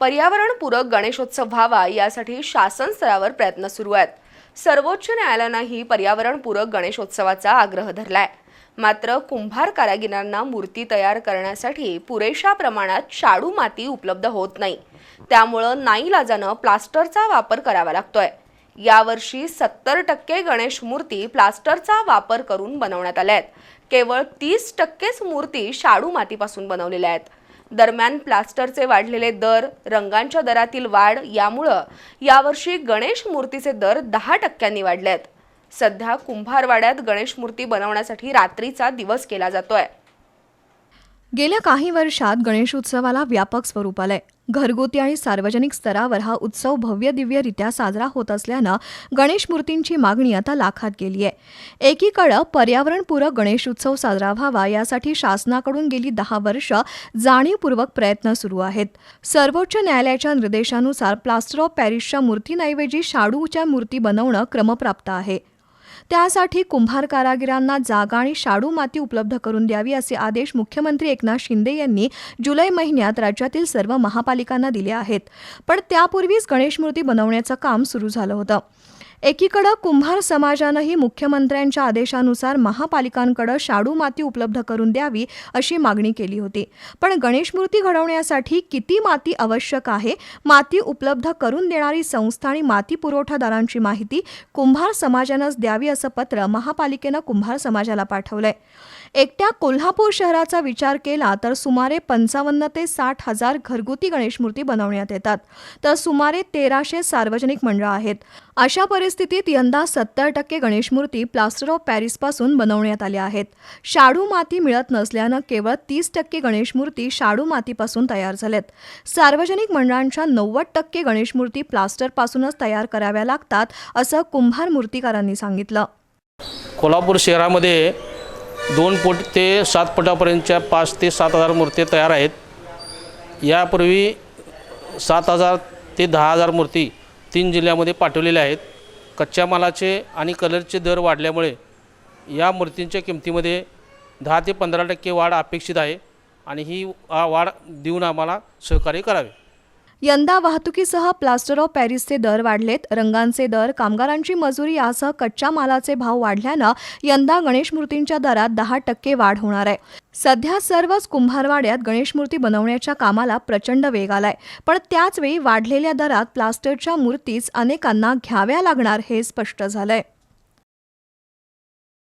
पर्यावरणपूरक गणेशोत्सव व्हावा यासाठी शासन स्तरावर प्रयत्न सुरू आहेत. सर्वोच्च न्यायालयानंही पर्यावरणपूरक गणेशोत्सवाचा आग्रह धरलाय. मात्र कुंभार कारागिरांना मूर्ती तयार करण्यासाठी पुरेशा प्रमाणात शाडू माती उपलब्ध होत नाही. त्यामुळं नाईलाजानं प्लास्टरचा वापर करावा लागतोय. यावर्षी सत्तर टक्के गणेश मूर्ती प्लास्टरचा वापर करून बनवण्यात आल्या आहेत. केवळ तीस टक्केच मूर्ती शाडू मातीपासून बनवलेल्या आहेत. दरम्यान प्लास्टरचे वाढलेले दर रंगांच्या दरातील वाढ यामुळं यावर्षी गणेश मूर्तीचे दर दहा टक्क्यांनी वाढले आहेत सध्या कुंभारवाड्यात गणेश मूर्ती बनवण्यासाठी रात्रीचा दिवस केला जातोय. गेल्या काही वर्षात गणेशोत्सवाला व्यापक स्वरूप आलंय. घरगुती आणि सार्वजनिक स्तरावर हा उत्सव भव्य दिव्यरित्या साजरा होत असल्यानं गणेश मूर्तींची मागणी आता लाखात गेली आहे. एकीकडं पर्यावरणपूरक गणेशोत्सव साजरा व्हावा यासाठी शासनाकडून गेली दहा वर्ष जाणीवपूर्वक प्रयत्न सुरू आहेत. सर्वोच्च न्यायालयाच्या निर्देशानुसार प्लास्टर ऑफ पॅरिसच्या मूर्तींऐवजी शाडूच्या मूर्ती बनवणं क्रमप्राप्त आहे. त्यासाठी कुंभार कारागिरांना जागा आणि शाडू माती उपलब्ध करून द्यावी असे आदेश मुख्यमंत्री एकनाथ शिंदे यांनी जुलै महिन्यात राज्यातील सर्व महापालिकांना दिले आहेत. पण त्यापूर्वीच गणेश मूर्ती बनवण्याचं काम सुरू झालं होतं. एकीकडं कुंभार समाजानंही मुख्यमंत्र्यांच्या आदेशानुसार महापालिकांकडं शाडू माती उपलब्ध करून द्यावी अशी मागणी केली होती. पण गणेश मूर्ती घडवण्यासाठी किती माती आवश्यक आहे? माती उपलब्ध करून देणारी संस्था आणि माती पुरवठादारांची माहिती कुंभार समाजानंच द्यावी असं पत्र महापालिकेनं कुंभार समाजाला पाठवलंय. एकट्या कोल्हापूर शहराचा विचार केला तर सुमारे पंचावन्न ते साठ हजार घरगुती गणेश मूर्ती बनवण्यात येतात. तर सुमारे तेराशे सार्वजनिक मंडळ आहेत. अशा परिस्थितीत यंदा सत्तर टक्के गणेश मूर्ती प्लास्टर ऑफ पॅरिसपासून बनवण्यात आल्या आहेत. शाडू माती मिळत नसल्यानं केवळ तीस टक्के गणेश मूर्ती शाडू मातीपासून तयार झाल्यात. सार्वजनिक मंडळांच्या नव्वद टक्के गणेश मूर्ती प्लास्टरपासूनच तयार कराव्या लागतात असं कुंभार मूर्तिकारांनी सांगितलं. कोल्हापूर शहरामध्ये दोन फूट ते सात फुटापर्यंतच्या पाच ते सात हजार मूर्ती तयार आहेत. यापूर्वी सात हजार ते दहा हजार मूर्ती तीन जिल्ह्यामध्ये पाठवलेल्या आहेत. कच्च्या मालाचे आणि कलरचे दर वाढल्यामुळे या मूर्तींच्या किमतीमध्ये दहा ते पंधरा टक्के वाढ अपेक्षित आहे आणि ही वाढ देऊन आम्हाला सहकार्य करावे. यंदा वाहतुकीसह प्लास्टर ऑफ पॅरिसचे दर वाढलेत. रंगांचे दर कामगारांची मजुरी यासह कच्च्या मालाचे भाव वाढल्यानं यंदा गणेश मूर्तींच्या दरात दहा टक्के वाढ होणार आहे. सध्या सर्वच कुंभारवाड्यात गणेश मूर्ती बनवण्याच्या कामाला प्रचंड वेग आलाय. पण त्याचवेळी वाढलेल्या दरात प्लास्टरच्या मूर्तीच अनेकांना घ्याव्या लागणार हे स्पष्ट झालंय.